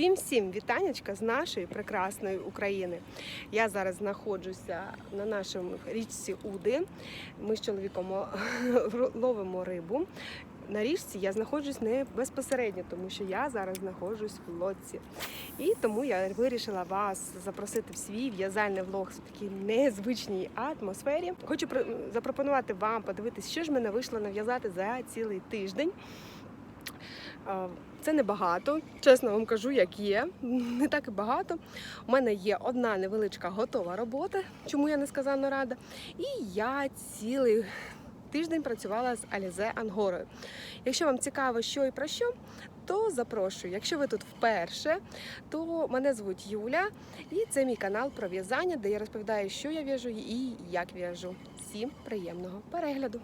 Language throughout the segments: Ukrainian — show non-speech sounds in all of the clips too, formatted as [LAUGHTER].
Всім всім вітанечка з нашої прекрасної України. Я зараз знаходжуся на нашому річці Уди. Ми з чоловіком [LAUGHS] ловимо рибу. На річці я знаходжусь не безпосередньо, тому що я зараз знаходжусь в лодці. І тому я вирішила вас запросити в свій в'язальний влог в такій незвичній атмосфері. Хочу про- запропонувати вам подивитись, що ж мене вийшло нав'язати за цілий тиждень. Це небагато, чесно вам кажу, як є. Не так і багато. У мене є одна невеличка готова робота, чому я несказанно рада. І я цілий тиждень працювала з Алізе Ангорою. Якщо вам цікаво, що і про що, то запрошую. Якщо ви тут вперше, то мене звуть Юля, і це мій канал про в'язання, де я розповідаю, що я в'яжу і як в'яжу. Всім приємного перегляду!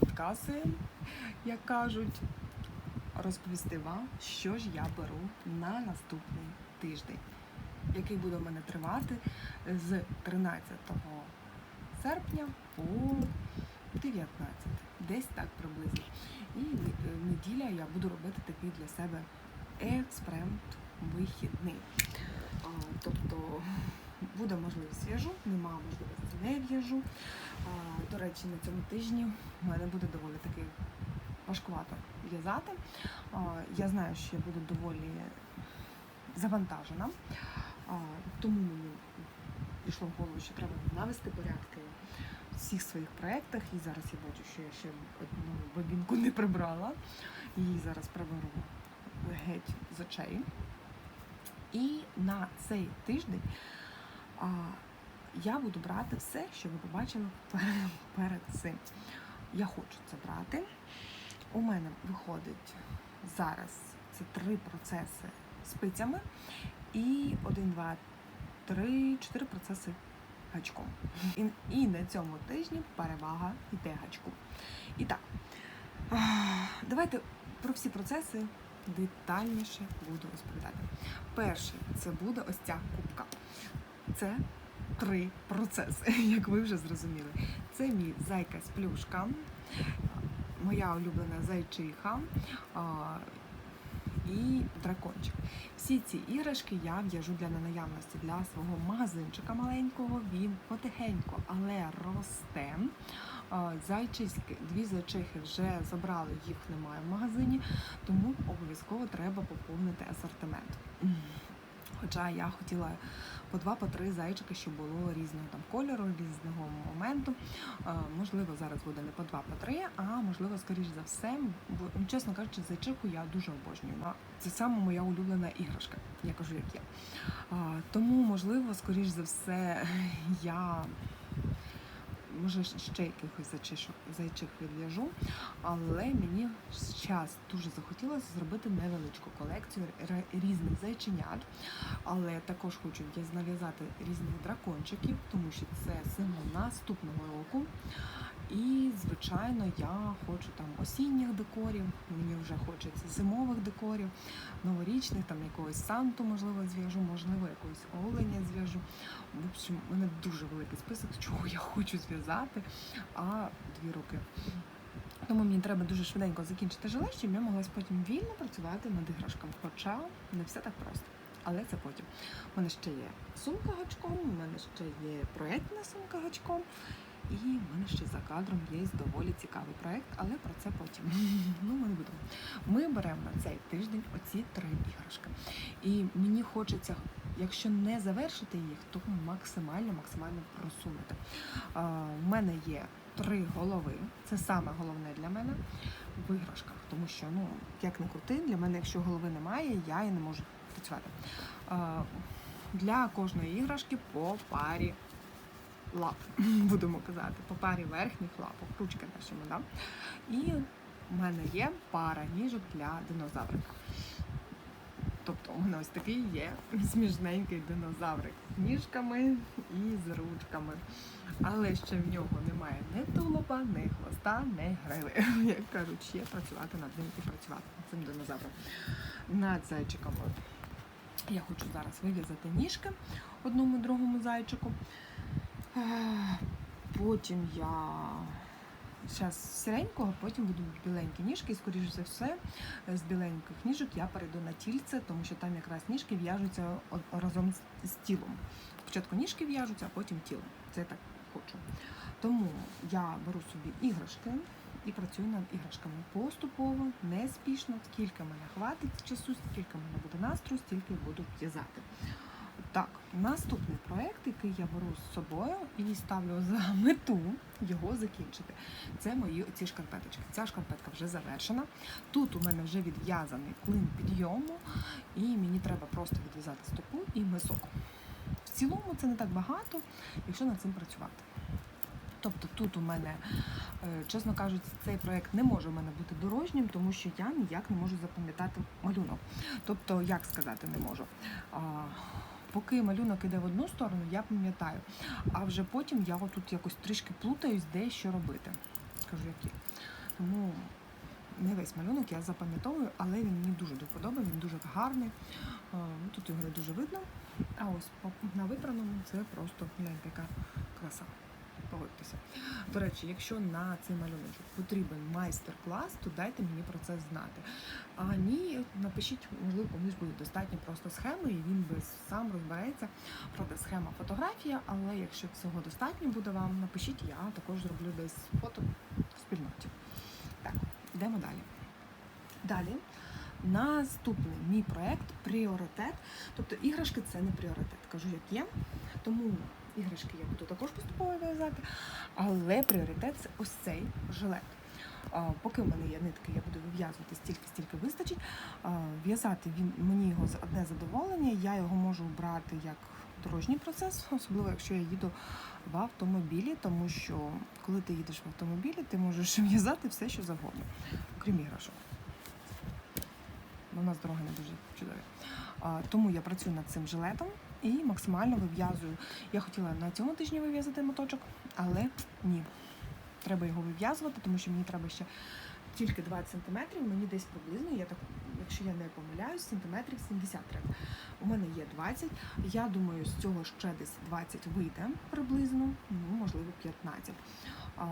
Не відходячи як кажуть, розповісти вам, що ж я беру на наступний тиждень, який буде в мене тривати з 13 серпня по 19, десь так приблизно. І е, неділя я буду робити такий для себе експремт вихідний. Тобто буде можливість в'яжу, нема можливості не в'яжу. До речі, на цьому тижні в мене буде доволі таки важкувато в'язати. Я знаю, що я буду доволі завантажена, тому мені пішло в голову, що треба навести порядки в всіх своїх проєктах. І зараз я бачу, що я ще одну бобінку не прибрала. Її зараз приберу геть з очей. І на цей тиждень я буду брати все, що ви побачили перед, цим. Я хочу це брати. У мене виходить зараз це три процеси спицями і один, два, три, чотири процеси гачком. І, і на цьому тижні перевага йде гачку. І так, давайте про всі процеси детальніше буду розповідати. Перший це буде ось ця кубка. Це три процеси, [LAUGHS] як ви вже зрозуміли. Це мій зайка з плюшка, моя улюблена зайчиха і дракончик. Всі ці іграшки я в'яжу для наявності для свого магазинчика маленького. Він потихеньку, але росте. Зайчиськи, дві зайчихи вже забрали, їх немає в магазині, тому обов'язково треба поповнити асортимент. Хоча я хотіла по два, по три зайчики, щоб було різного там кольору, різного моменту. Е, Можливо, зараз буде не по два, по три, а можливо, скоріш за все, бо чесно кажучи, зайчику я дуже обожнюю. Це саме моя улюблена іграшка, я кажу, як є. Тому, можливо, скоріш за все, [LAUGHS] я може ще якихось зайчишок, зайчих відв'яжу, але мені зараз дуже захотілося зробити невеличку колекцію різних зайченят, але також хочу я нав'язати різних дракончиків, тому що це символ наступного року. І, звичайно, я хочу там осінніх декорів, мені вже хочеться зимових декорів, новорічних, там якогось санту, можливо, зв'яжу, можливо, якогось оленя зв'яжу. В общем, у мене дуже великий список, чого я хочу зв'язати, а дві роки. Тому мені треба дуже швиденько закінчити желе, щоб я могла потім вільно працювати над іграшками. Хоча не все так просто. Але це потім. У мене ще є сумка гачком, у мене ще є проєктна сумка гачком. І в мене ще за кадром є доволі цікавий проєкт, але про це потім. [LAUGHS] Ну, ми не будемо. Ми беремо на цей тиждень оці три іграшки. І мені хочеться, якщо не завершити їх, то максимально, максимально просунути. У мене є три голови. Це саме головне для мене в іграшках, тому що, ну, як не крути, для мене, якщо голови немає, я і не можу працювати. Для кожної іграшки по парі лап, [LAUGHS] будемо казати, по парі верхніх лапок, ручки нашими, да? І в мене є пара ніжок для динозаврика. Тобто у мене ось такий є смішненький динозаврик з ніжками і з ручками. Але ще в нього немає ні тулуба, ні хвоста, ні гриви. [LAUGHS] Як кажуть, ще працювати над ним і працювати над цим динозавром. Над зайчиками. Я хочу зараз вив'язати ніжки одному другому зайчику. Потім я зараз сіренького, потім будуть біленькі ніжки, і скоріш за все, з біленьких ніжок я перейду на тільце, тому що там якраз ніжки в'яжуться разом з, тілом. Спочатку ніжки в'яжуться, а потім тілом. Це я так хочу. Тому я беру собі іграшки і працюю над іграшками поступово, не спішно, скільки мене хватить часу, скільки мене буде настрою, стільки буду в'язати. Так, наступний проект, який я беру з собою і ставлю за мету його закінчити. Це мої оці шкарпеточки. Ця шкарпетка вже завершена. Тут у мене вже відв'язаний клин підйому, і мені треба просто відв'язати стопу і мисок. В цілому це не так багато, якщо над цим працювати. Тобто тут у мене, е, чесно кажучи, цей проект не може у мене бути дорожнім, тому що я ніяк не можу запам'ятати малюнок. Тобто, як сказати, не можу. Поки малюнок іде в одну сторону, я пам'ятаю. А вже потім я отут якось трішки плутаюсь, де що робити. Скажу, які. Тому не весь малюнок я запам'ятовую, але він мені дуже до він дуже гарний. Е, ну, Тут його не дуже видно. А ось на випраному це просто глянь, яка краса. Погодьтеся. До речі, якщо на цей малюночок потрібен майстер-клас, то дайте мені про це знати. А ні, напишіть, можливо, комусь буде достатньо просто схеми, і він без сам розбереться. Правда, схема фотографія, але якщо цього достатньо буде вам, напишіть, я також зроблю десь фото в спільноті. Так, йдемо далі. Далі. Наступний мій проект пріоритет. Тобто іграшки це не пріоритет. Кажу, як є. Тому іграшки я буду також поступово в'язати. Але пріоритет це ось цей жилет. Поки в мене є нитки, я буду вив'язувати стільки, стільки вистачить. В'язати він мені його з- одне задоволення. Я його можу брати як дорожній процес, особливо якщо я їду в автомобілі, тому що коли ти їдеш в автомобілі, ти можеш [LAUGHS] в'язати все, що завгодно, окрім іграшок. У нас дороги не дуже чудові. Тому я працюю над цим жилетом і максимально вив'язую. Я хотіла на цьому тижні вив'язати моточок, але ні. Треба його вив'язувати, тому що мені треба ще тільки 20 сантиметрів. Мені десь приблизно, я так, якщо я не помиляюсь, сантиметрів 70 треба. У мене є 20. Я думаю, з цього ще десь 20 вийде приблизно, ну можливо 15. А,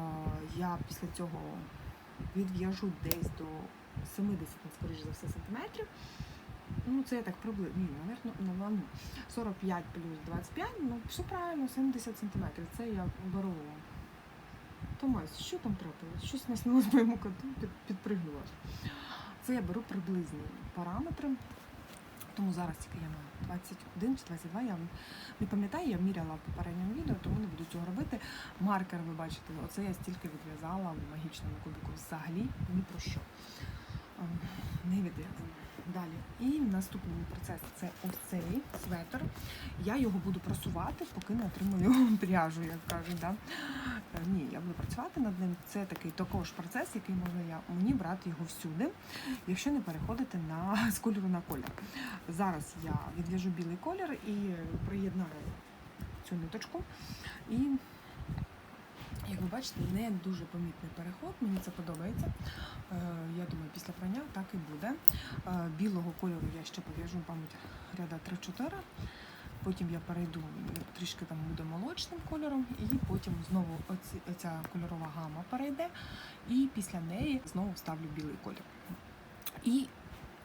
Я після цього відв'яжу десь до 70, скоріш за все, сантиметрів. Ну, це я так приблизно, ні, навірно, ну, 45 плюс 25, ну, все правильно, 70 сантиметрів. Це я беру. Томась, що там трапилось? Щось наснилось моєму коту, під, підпригнула. Це я беру приблизні параметри. Тому зараз тільки я на 21 чи 22, я не пам'ятаю, я міряла в попередньому відео, тому не буду цього робити. Маркер, ви бачите, оце я стільки відв'язала в магічному кубику взагалі ні про що. Ем, Не відв'язано. Далі. І наступний процес це ось цей светр. Я його буду просувати, поки не отримую [LAUGHS] пряжу, як кажуть. Да? Е, Ні, я буду працювати над ним. Це такий також процес, який можна я, мені брати його всюди, якщо не переходити на з кольору на колір. Зараз я відв'яжу білий колір і приєднаю цю ниточку. І як ви бачите, не дуже помітний переход, мені це подобається. Е, Я думаю, після прання так і буде. Е, Білого кольору я ще пов'яжу, мабуть, ряда 3-4. Потім я перейду трішки там буде молочним кольором, і потім знову оці, оця кольорова гама перейде, і після неї знову вставлю білий колір. І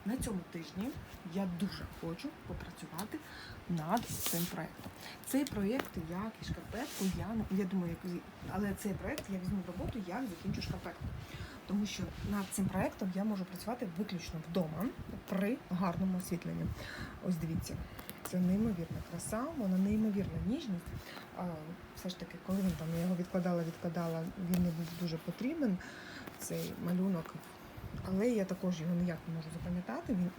на цьому тижні я дуже хочу попрацювати над цим проєктом. Цей проєкт, як і шкарпетку, я, я думаю, як, але цей проєкт я візьму роботу, як закінчу шкарпетку. Тому що над цим проєктом я можу працювати виключно вдома при гарному освітленні. Ось дивіться, це неймовірна краса, вона неймовірна ніжність. Все ж таки, коли він там я його відкладала, відкладала, він не був дуже потрібен, цей малюнок. Але я також його ніяк не можу запам'ятати. Він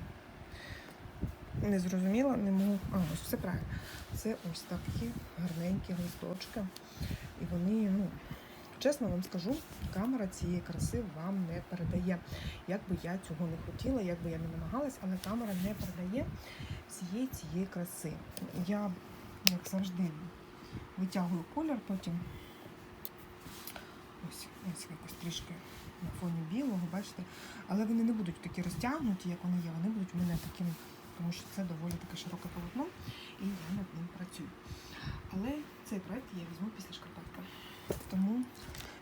не зрозуміла, не можу. А, ось все правильно. Це ось такі гарненькі листочки. І вони, ну, чесно вам скажу, камера цієї краси вам не передає. Як би я цього не хотіла, як би я не намагалась, але камера не передає всієї цієї краси. Я, як завжди, витягую колір, потім ось, ось якось трішки на фоні білого, бачите. Але вони не будуть такі розтягнуті, як вони є. Вони будуть у мене такими, тому що це доволі таке широке полотно, і я над ним працюю. Але цей проект я візьму після шкарпетки. Тому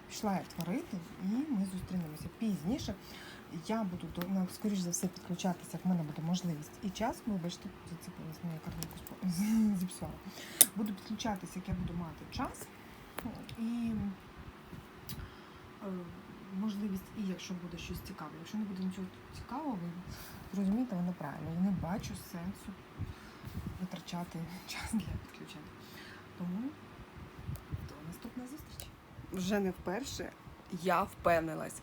пішла я творити, і ми зустрінемося пізніше. Я буду ну, скоріш за все підключатися, як в мене буде можливість і час. Вибачте, зацепилась моя картинку [LAUGHS] зіпсувала. Буду підключатися, як я буду мати час і е, можливість, і якщо буде щось цікаве. Якщо не буде нічого цікавого, зрозумієте мене правильно. Я не бачу сенсу витрачати час для підключення. Тому до наступної зустрічі. Вже не вперше я впевнилась.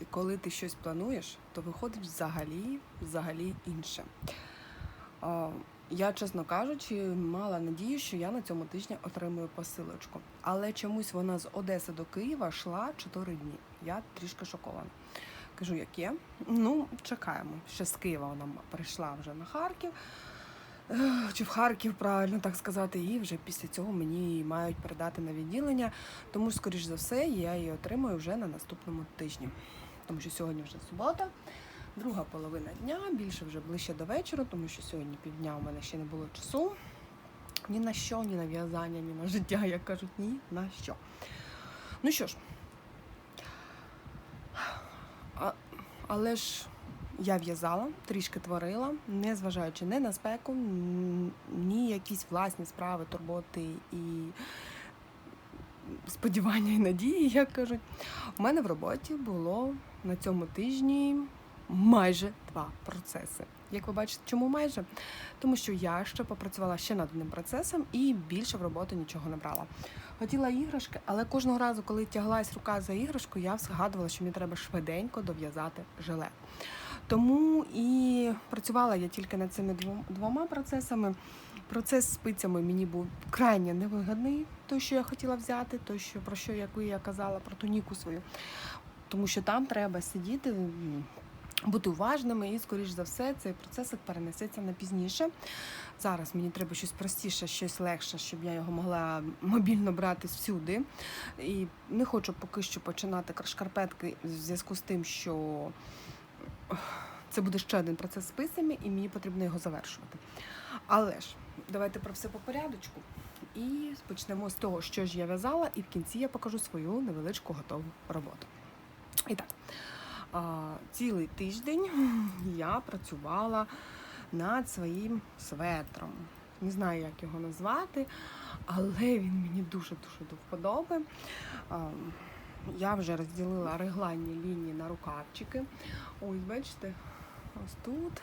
І коли ти щось плануєш, то виходить взагалі, взагалі інше. Я, чесно кажучи, мала надію, що я на цьому тижні отримую посилочку. Але чомусь вона з Одеси до Києва йшла 4 дні. Я трішки шокована. Кажу, як є. Ну, чекаємо. Ще з Києва вона прийшла вже на Харків. Чи в Харків, правильно так сказати, і вже після цього мені її мають передати на відділення. Тому, скоріш за все, я її отримую вже на наступному тижні. Тому що сьогодні вже субота, друга половина дня, більше вже ближче до вечора, тому що сьогодні півдня у мене ще не було часу. Ні на що, ні на в'язання, ні на життя, як кажуть, ні на що. Ну що ж, а, але ж я в'язала, трішки творила, не зважаючи не на спеку, ні якісь власні справи, турботи і сподівання і надії, як кажуть. У мене в роботі було на цьому тижні майже два процеси. Як ви бачите, чому майже? Тому що я ще попрацювала ще над одним процесом і більше в роботу нічого не брала. Хотіла іграшки, але кожного разу, коли тяглась рука за іграшку, я згадувала, що мені треба швиденько дов'язати жилет. Тому і працювала я тільки над цими двома процесами. Процес з спицями мені був крайне невигідний, той, що я хотіла взяти, той, що про що яку я казала, про туніку свою. Тому що там треба сидіти, бути уважними, і, скоріш за все, цей процес перенесеться на пізніше. Зараз мені треба щось простіше, щось легше, щоб я його могла мобільно брати всюди. І не хочу поки що починати шкарпетки в зв'язку з тим, що це буде ще один процес з спицями, і мені потрібно його завершувати. Але ж давайте про все по порядочку. І почнемо з того, що ж я в'язала, і в кінці я покажу свою невеличку готову роботу. І так, цілий тиждень [LAUGHS] я працювала над своїм светром. Не знаю, як його назвати, але він мені дуже-дуже до вподоби. Я вже розділила регланні лінії на рукавчики. Ось, бачите, ось тут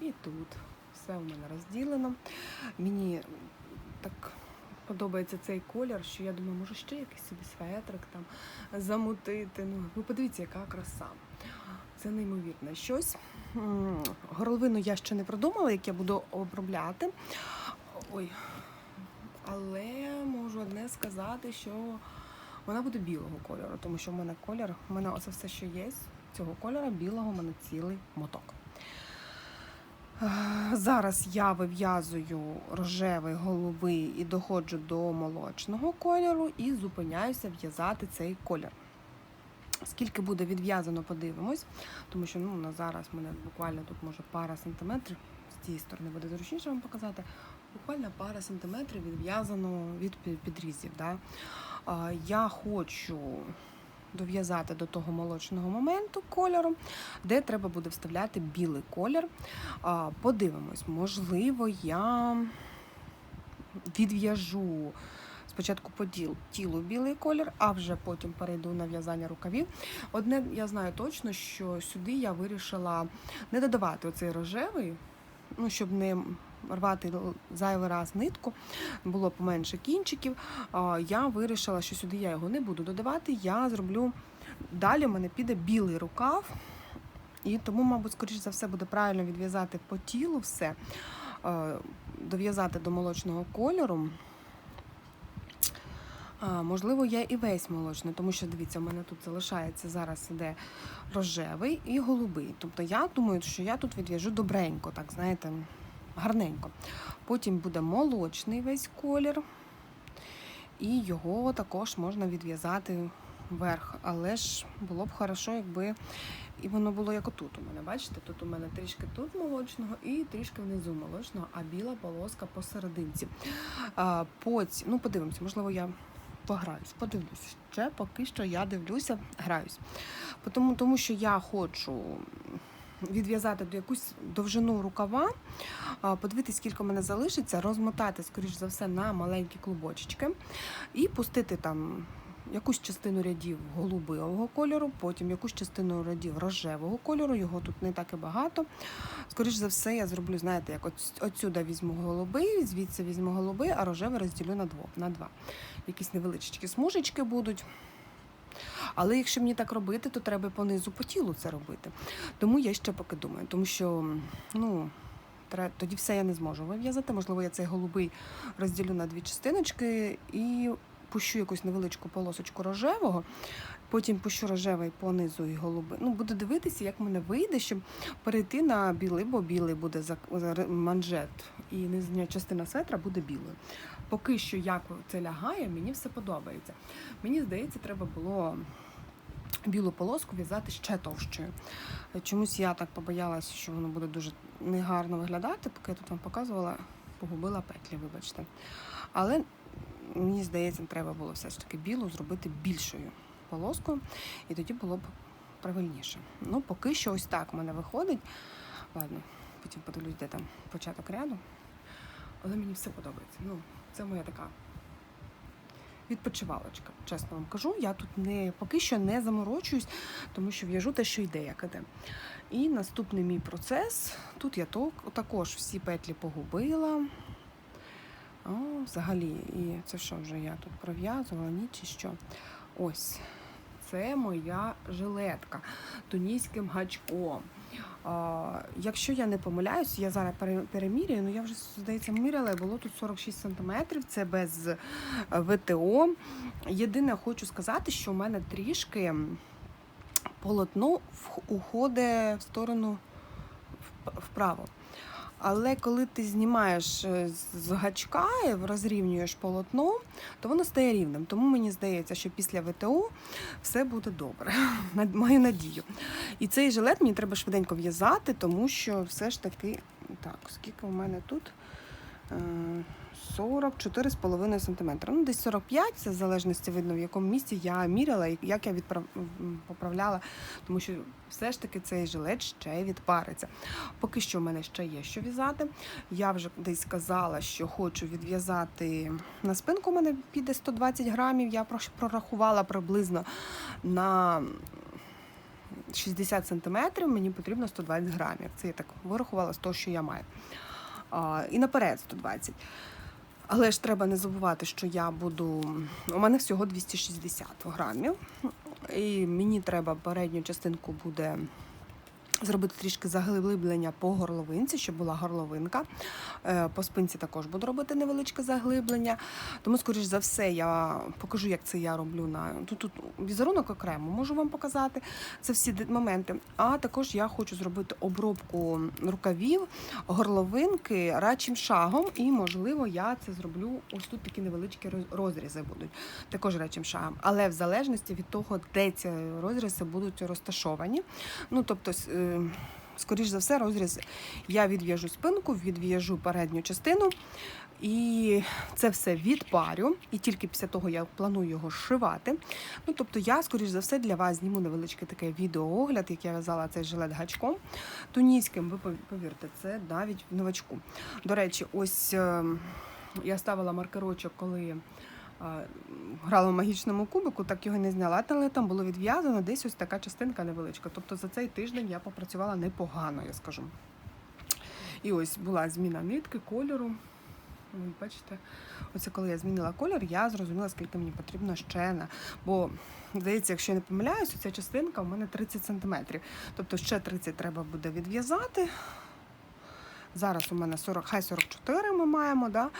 і тут. Все у мене розділено. Мені так подобається цей колір, що я думаю, може ще якийсь собі светрик там замутити. Ну, ви подивіться, яка краса. Це неймовірне щось. Горловину я ще не продумала, як я буду обробляти. Ой. Але можу одне сказати, що вона буде білого кольору, тому що в мене колір, в мене оце все, що є, цього кольору білого, в мене цілий моток. Е, Зараз я вив'язую рожевий, голубий і доходжу до молочного кольору і зупиняюся в'язати цей колір. Скільки буде відв'язано, подивимось, тому що ну, на зараз мене буквально тут може пара сантиметрів, з цієї сторони буде зручніше вам показати. Буквально пара сантиметрів відв'язано від підрізів. Да? А, Я хочу дов'язати до того молочного моменту кольору, де треба буде вставляти білий колір. Подивимось, можливо, я відв'яжу спочатку по тіл- тілу білий колір, а вже потім перейду на в'язання рукавів. Одне я знаю точно, що сюди я вирішила не додавати оцей рожевий, ну, щоб не рвати зайвий раз нитку, було поменше кінчиків. Я вирішила, що сюди я його не буду додавати. Я зроблю далі. в мене піде білий рукав. І тому, мабуть, скоріш за все буде правильно відв'язати по тілу все, дов'язати до молочного кольору. А, можливо, я і весь молочний, тому що дивіться, у мене тут залишається зараз іде рожевий і голубий. Тобто я думаю, що я тут відв'яжу добренько, так знаєте, гарненько. Потім буде молочний весь колір, і його також можна відв'язати вверх. Але ж було б хорошо, якби і воно було як отут у мене. Бачите, тут у мене трішки тут молочного і трішки внизу молочного, а біла полоска посерединці. А, поць, ну подивимося, можливо, я пограюсь, подивлюсь. Ще поки що я дивлюся, граюсь. Тому, тому що я хочу відв'язати до якусь довжину рукава, подивитись, скільки в мене залишиться, розмотати, скоріш за все, на маленькі клубочечки і пустити там. Якусь частину рядів голубого кольору, потім якусь частину рядів рожевого кольору, його тут не так і багато. Скоріш за все, я зроблю, знаєте, як отсюди візьму голубий, звідси візьму голубий, а рожевий розділю на двох, на два. Якісь невеличкі смужечки будуть. Але якщо мені так робити, то треба понизу по тілу це робити. Тому я ще поки думаю, тому що ну, тоді все я не зможу вив'язати. Можливо, я цей голубий розділю на дві частиночки і пущу якусь невеличку полосочку рожевого, потім пущу рожевий понизу і голубий. Ну, буду дивитися, як мене вийде, щоб перейти на білий, бо білий буде манжет, і нижня частина светра буде білою. Поки що, як це лягає, мені все подобається. Мені здається, треба було білу полоску в'язати ще товщою. Чомусь я так побоялася, що воно буде дуже негарно виглядати, поки я тут вам показувала, погубила петлі, вибачте. Але мені здається, треба було все ж таки білу зробити більшою полоскою, і тоді було б правильніше. Ну, поки що ось так в мене виходить. Ладно, потім подивлюсь, де там початок ряду. Але мені все подобається. Ну, це моя така відпочивалочка, чесно вам кажу. Я тут не поки що не заморочуюсь, тому що в'яжу те, що йде, як іде. І наступний мій процес. Тут я також всі петлі погубила. О, взагалі, і це що вже я тут пров'язувала, ні чи що. Ось. Це моя жилетка тунійським гачком. А, якщо я не помиляюсь, я зараз перемірюю, ну я вже, здається, міряла, було тут 46 см, це без е, ВТО. Єдине, хочу сказати, що в мене трішки полотно уходить в сторону вправо. Але коли ти знімаєш е, з- гачка і розрівнюєш полотно, то воно стає рівним. Тому мені здається, що після ВТО все буде добре. [LAUGHS] Маю надію. І цей жилет мені треба швиденько в'язати, тому що все ж таки. Так, скільки у мене тут? Е, 44,5 см. Ну, десь 45, це в залежності видно, в якому місці я міряла і як я відправ... поправляла, тому що все ж таки цей жилет ще відпариться. Поки що в мене ще є що в'язати. Я вже десь сказала, що хочу відв'язати на спинку. У мене піде 120 грамів. Я прорахувала приблизно на 60 сантиметрів. Мені потрібно 120 грамів. Це я так вирахувала з того, що я маю. А, і наперед 120. Але ж треба не забувати, що я буду. У мене всього 260 грамів. І мені треба передню частинку буде зробити трішки заглиблення по горловинці, щоб була горловинка. Е, По спинці також буду робити невеличке заглиблення. Тому, скоріш за все, я покажу, як це я роблю на тут, тут візерунок окремо можу вам показати. Це всі моменти. А також я хочу зробити обробку рукавів, горловинки рачим шагом, і можливо я це зроблю. Ось тут такі невеличкі розрізи будуть, також рачим шагом. Але в залежності від того, де ці розрізи будуть розташовані. Ну тобто. Скоріш за все, розріз я відв'яжу спинку, відв'яжу передню частину, і це все відпарю. І тільки після того я планую його зшивати. Ну, тобто, я, скоріш за все, для вас зніму невеличкий такий відеоогляд, як я в'язала цей жилет гачком тунійським. Ви повірте, це навіть новачку. До речі, ось е, я ставила маркерочок, коли. Грала в магічному кубику, так його не зняла, але там було відв'язано десь ось така частинка невеличка. Тобто за цей тиждень я попрацювала непогано, я скажу. І ось була зміна нитки, кольору. Ви Бачите, оце коли я змінила колір, я зрозуміла, скільки мені потрібно ще на. Бо, здається, якщо я не помиляюся, ця частинка у мене 30 см. Тобто ще 30 треба буде відв'язати. Зараз у мене 40, хай 44 ми маємо, да?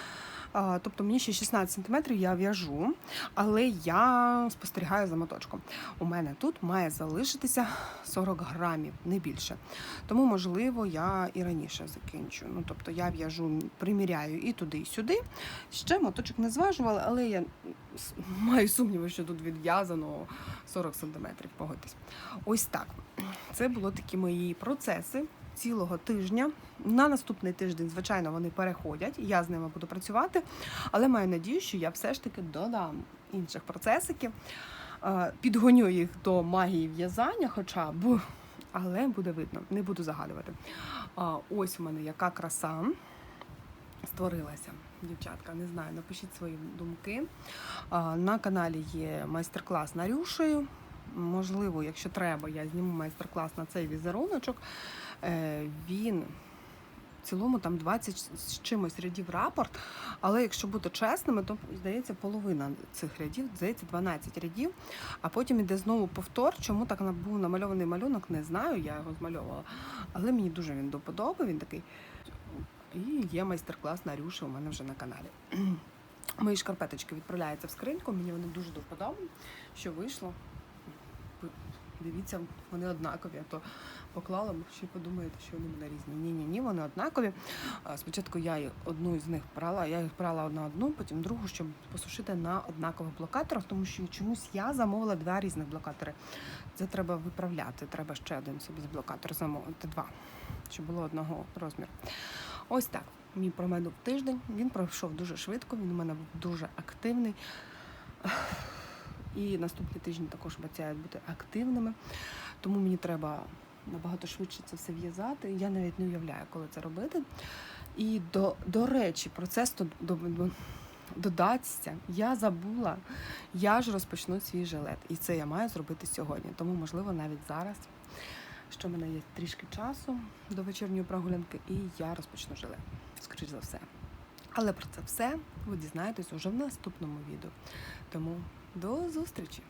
Тобто мені ще 16 см я в'яжу, але я спостерігаю за моточком. У мене тут має залишитися 40 грамів, не більше. Тому, можливо, я і раніше закінчу. Ну, тобто я в'яжу, приміряю і туди, і сюди. Ще моточок не зважувала, але я маю сумніви, що тут відв'язано 40 см, погодьтесь. Ось так. Це були такі мої процеси цілого тижня. На наступний тиждень, звичайно, вони переходять. Я з ними буду працювати, але маю надію, що я все ж таки додам інших процесиків, е, підгоню їх до магії в'язання, хоча б, але буде видно, не буду загадувати. Ось у мене яка краса створилася. Дівчатка, не знаю, напишіть свої думки. На каналі є майстер-клас Нарюшею. Можливо, якщо треба, я зніму майстер-клас на цей візеруночок. Е, Він в цілому там 20 з чимось рядів рапорт. Але якщо бути чесними, то здається половина цих рядів, здається 12 рядів. А потім іде знову повтор. Чому так був намальований малюнок, не знаю, я його змальовувала. Але мені дуже він до подоби, він такий. І є майстер-клас на Рюші у мене вже на каналі. [CLEARS THROAT] Мої шкарпеточки відправляються в скриньку, мені вони дуже до що вийшло. Дивіться, вони однакові, то поклала, ще й подумаєте, що вони мене різні. Ні, ні, вони однакові. Спочатку я одну з них брала, я їх брала одна одну, потім другу, щоб посушити на однакових блокаторах, тому що чомусь я замовила два різних блокатори. Це треба виправляти. Треба ще один собі блокатор замовити, два, щоб було одного розміру. Ось так. Мій проминув тиждень. Він пройшов дуже швидко. Він у мене був дуже активний. І наступні тижні також обіцяють бути активними. Тому мені треба набагато швидше це все в'язати. Я навіть не уявляю, коли це робити. І до, до речі, процес до, до, до, додасться. Я забула, я ж розпочну свій жилет. І це я маю зробити сьогодні. Тому, можливо, навіть зараз, що в мене є трішки часу до вечірньої прогулянки, і я розпочну жилет. Скоріш за все. Але про це все ви дізнаєтесь уже в наступному відео. Тому до зустрічі!